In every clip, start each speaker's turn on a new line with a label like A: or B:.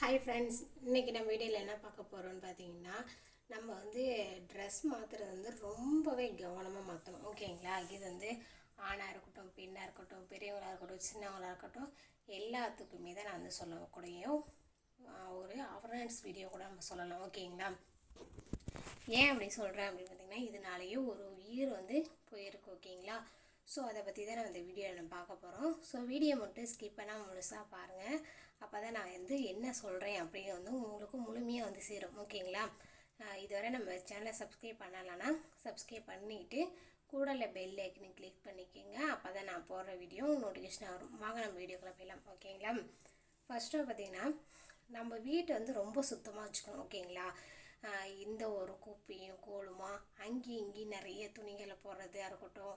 A: Hi friends இன்றைக்கி நம்ம வீடியோவில் என்ன பார்க்க போகிறோம்னு பார்த்தீங்கன்னா நம்ம வந்து ட்ரெஸ் மாற்றுறது வந்து ரொம்பவே கவனமாக மாற்றணும் ஓகேங்களா? இது வந்து ஆணாக இருக்கட்டும் பெண்ணாக இருக்கட்டும் பெரியவங்களாக இருக்கட்டும் சின்னவங்களாக இருக்கட்டும் எல்லாத்துக்குமே தான் நான் வந்து சொல்லக்கூடிய ஒரு அவேர்னஸ் வீடியோ கூட நம்ம சொல்லலாம். ஓகேங்களா? ஏன் அப்படி சொல்கிறேன் அப்படின்னு பார்த்தீங்கன்னா இதனாலேயே ஒரு உயிர் வந்து போயிருக்கு. ஓகேங்களா? ஸோ அதை பற்றி தான் நம்ம இந்த வீடியோவில் நம்ம பார்க்க போகிறோம் ஸோ வீடியோ மட்டும் ஸ்கிப் பண்ணால் முழுசாக பாருங்கள் அப்போ தான் நான் வந்து என்ன சொல்கிறேன் அப்படின்னு வந்து உங்களுக்கும் முழுமையாக வந்து சேரும். ஓகேங்களா? இதுவரை நம்ம சேனலை சப்ஸ்கிரைப் பண்ணலைன்னா சப்ஸ்கிரைப் பண்ணிவிட்டு கூடல பெல் ஐக்கனை கிளிக் பண்ணிக்கோங்க. அப்போ தான் நான் போடுற வீடியோ நோட்டிஃபிகேஷன் வரும். வாங்க நம்ம வீடியோக்குள்ளே போயிடலாம். ஓகேங்களா? ஃபஸ்ட்டு பார்த்தீங்கன்னா நம்ம வீட்டை வந்து ரொம்ப சுத்தமாக வச்சுக்கணும். ஓகேங்களா? இந்த ஒரு குப்பையும் கோலுமா அங்கேயும் இங்கேயும் நிறைய துணிகளை போடுறதா இருக்கட்டும்.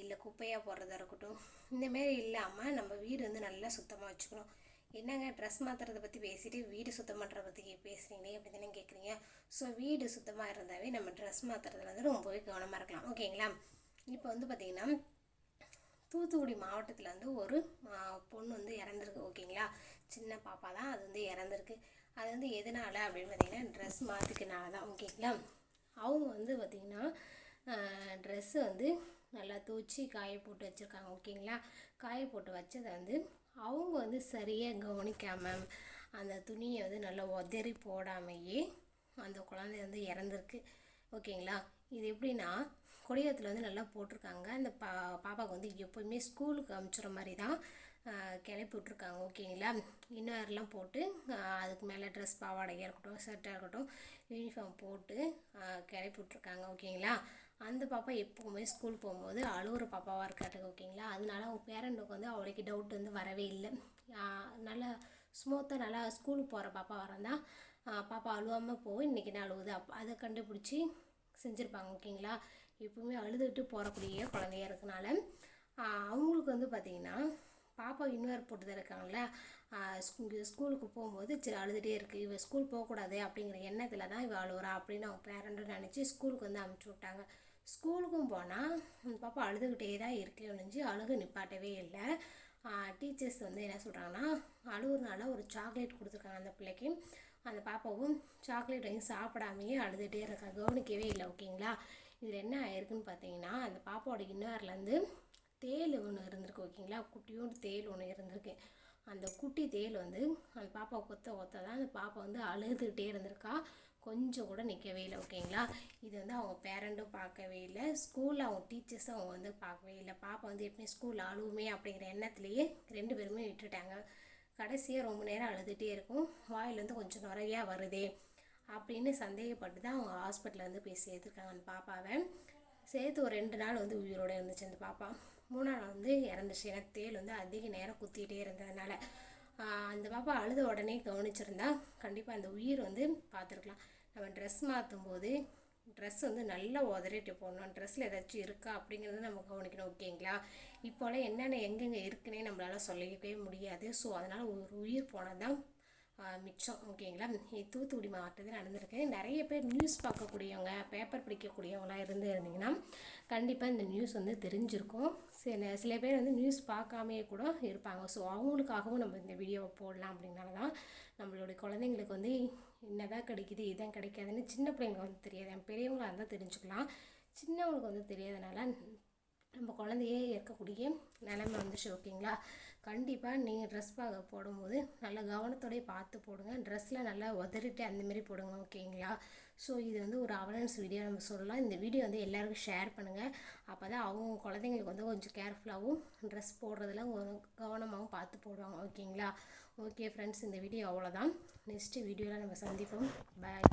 A: இல்லை குப்பையாக போடுறதா இருக்கட்டும். இந்தமாரி இல்லாமல் நம்ம வீடு வந்து நல்லா சுத்தமாக வச்சுக்கணும். என்னங்க ட்ரெஸ் மாற்றுறதை பற்றி பேசிட்டு வீடு சுத்தம் பண்ணுறத பற்றி பேசுகிறீங்களே அப்படி தானே கேட்குறீங்க ஸோ வீடு சுத்தமாக இருந்தாவே நம்ம ட்ரெஸ் மாற்றுறதுல வந்து ரொம்பவே கவனமாக இருக்கலாம். ஓகேங்களா? இப்போ வந்து பார்த்திங்கன்னா தூத்துக்குடி மாவட்டத்தில் வந்து ஒரு பொண்ணு வந்து இறந்துருக்கு. ஓகேங்களா? சின்ன பாப்பா தான் அது வந்து இறந்துருக்கு. அது வந்து எதனால் அப்படின்னு பார்த்தீங்கன்னா ட்ரெஸ் மாற்றிக்கனால தான் ஓகேங்களா? அவங்க வந்து பார்த்திங்கன்னா ட்ரெஸ்ஸு வந்து நல்லா தூச்சி காய போட்டு வச்சுருக்காங்க ஓகேங்களா? காய போட்டு வச்சதை வந்து அவங்க வந்து சரியாக கவனிக்காமல் அந்த துணியை வந்து நல்லா உதறி போடாமையே அந்த குழந்தை வந்து இறந்துருக்கு ஓகேங்களா? இது எப்படின்னா கொடியத்தில் வந்து நல்லா போட்டிருக்காங்க. அந்த பா பாப்பாவுக்கு வந்து எப்போயுமே ஸ்கூலுக்கு அமுச்சுற மாதிரி தான் கிளப்பி விட்ருக்காங்க ஓகேங்களா? இன்னர்லாம் போட்டு அதுக்கு மேலே ட்ரெஸ் பாவாடையாக இருக்கட்டும் ஷர்ட்டாக இருக்கட்டும் யூனிஃபார்ம் போட்டு கிளப்பி விட்ருக்காங்க ஓகேங்களா? அந்த பாப்பா எப்போவுமே ஸ்கூல் போகும்போது அழுகிற பாப்பாவாக இருக்காட்டுக்கு ஓகேங்களா அதனால அவங்க பேரண்ட்டுக்கு வந்து அவளுக்கு டவுட் வந்து வரவே இல்லை. நல்லா ஸ்மூத்தாக நல்லா ஸ்கூலுக்கு போகிற பாப்பா வரந்தா பாப்பா அழுவாமல் போய் இன்றைக்கி நான் அழுவுது? அப்போ அதை கண்டுபிடிச்சி செஞ்சுருப்பாங்க ஓகேங்களா எப்பவுமே அழுதுகிட்டு போகக்கூடிய குழந்தையா இருக்கனால அவங்களுக்கு வந்து பார்த்திங்கன்னா பாப்பா இன்னொரு போட்டு தான் இருக்காங்களே ஸ்கூலுக்கு போகும்போது சரி அழுதுகிட்டே இருக்குது இவள் ஸ்கூல் போகக்கூடாது அப்படிங்கிற எண்ணத்தில் தான் இவள் அழுகுறா அப்படின்னு அவங்க பேரண்ட்டும் நினச்சி ஸ்கூலுக்கு வந்து அனுப்பிச்சி விட்டாங்க. ஸ்கூலுக்கும் போனால் அந்த பாப்பா அழுதுகிட்டே தான் இருக்கே ஒழிஞ்சு அழுகு நிப்பாட்டவே இல்லை. டீச்சர்ஸ் வந்து என்ன சொல்கிறாங்கன்னா அழுகுறனால ஒரு சாக்லேட் கொடுத்துருக்காங்க அந்த பிள்ளைக்கு. அந்த பாப்பாவும் சாக்லேட் வாங்கி சாப்பிடாமையே அழுதுகிட்டே இருக்கா கவனிக்கவே இல்லை ஓகேங்களா இதில் என்ன ஆயிருக்குன்னு பார்த்தீங்கன்னா அந்த பாப்பாவோட இன்னர்லேருந்து தேல் ஒன்று இருந்திருக்கு ஓகேங்களா குட்டியோண்டு தேல் ஒன்று இருந்திருக்கு. அந்த குட்டி தேல் வந்து அந்த பாப்பா கொத்த கொத்த தான் அந்த பாப்பா வந்து அழுதுகிட்டே இருந்திருக்கா. கொஞ்சம் கூட நிற்கவே இல்லை ஓகேங்களா இது வந்து அவங்க பேரண்ட்டும் பார்க்கவே இல்லை. ஸ்கூலில் அவங்க டீச்சர்ஸும் அவங்க வந்து பார்க்கவே இல்லை. பாப்பா வந்து எப்பவுமே ஸ்கூலில் அழுவுமே அப்படிங்கிற எண்ணத்துலேயே ரெண்டு பேருமே விட்டுட்டாங்க. கடைசியாக ரொம்ப நேரம் அழுதுகிட்டே இருக்கும். வாயிலேருந்து கொஞ்சம் நிறையா வருதே அப்படின்னு சந்தேகப்பட்டு தான் அவங்க ஹாஸ்பிட்டலில் வந்து போய் சேர்த்துருக்காங்க அந்த பாப்பாவை. சேர்த்து ஒரு ரெண்டு நாள் வந்து உயிரோட இருந்துச்சு அந்த பாப்பா. மூணாம் நாள் வந்து இறந்துச்சு. ஏன்னா தேல் வந்து அதிக நேரம் குத்திக்கிட்டே இருந்ததுனால. அந்த பாப்பா அழுத உடனே கவனிச்சிருந்தா கண்டிப்பாக அந்த உயிர் வந்து பார்த்துருக்கலாம் நம்ம ட்ரெஸ் மாற்றும் போது ட்ரெஸ் வந்து நல்லா உதறிட்டு போடணும். ட்ரெஸ்ஸில் ஏதாச்சும் இருக்கா அப்படிங்கிறத நம்ம கவனிக்கணும் ஓகேங்களா? இப்போலாம் என்னென்ன எங்கெங்கே இருக்குன்னே நம்மளால் சொல்லவே முடியாது. ஸோ அதனால் ஒரு உயிர் போனால் தான் மிச்சம் ஓகேங்களா? தூத்துக்குடி மாவட்டத்தில் நடந்திருக்கு. நிறைய பேர் நியூஸ் பார்க்கக்கூடியவங்க பேப்பர் படிக்கக்கூடியவங்களாம் இருந்து இருந்தீங்கன்னா கண்டிப்பாக இந்த நியூஸ் வந்து தெரிஞ்சிருக்கும். சில சில பேர் வந்து நியூஸ் பார்க்காமையே கூட இருப்பாங்க. ஸோ அவங்களுக்காகவும் நம்ம இந்த வீடியோவை போடலாம் அப்படின்னால தான் நம்மளுடைய குழந்தைங்களுக்கு வந்து என்னதான் கிடைக்குது இதான் கிடைக்காதுன்னு சின்ன பிள்ளைங்களுக்கு வந்து தெரியாது. பெரியவங்களாக இருந்தால் தெரிஞ்சுக்கலாம். சின்னவங்களுக்கு வந்து தெரியாதனால நம்ம குழந்தையே இருக்கக்கூடிய நிலைமை வந்துச்சு ஓகேங்களா? கண்டிப்பாக நீங்கள் ட்ரெஸ் பார்க்க போடும்போது நல்ல கவனத்தோடய பார்த்து போடுங்க. ட்ரெஸ்ஸில் நல்லா உதறிட்டு அந்தமாரி போடுங்க ஓகேங்களா? ஸோ இது வந்து ஒரு அவேர்னஸ் வீடியோ நம்ம சொல்லலாம். இந்த வீடியோ வந்து எல்லாருக்கும் ஷேர் பண்ணுங்கள் அப்போ தான் அவங்க குழந்தைங்களுக்கு வந்து கொஞ்சம் கேர்ஃபுல்லாகவும் ட்ரெஸ் போடுறதெல்லாம் ஒரு கவனமாகவும் பார்த்து போடுவாங்க ஓகேங்களா? ஓகே ஃப்ரெண்ட்ஸ் இந்த வீடியோ அவ்வளோதான் நெக்ஸ்ட்டு வீடியோவில் நம்ம சந்திப்போம். பாய்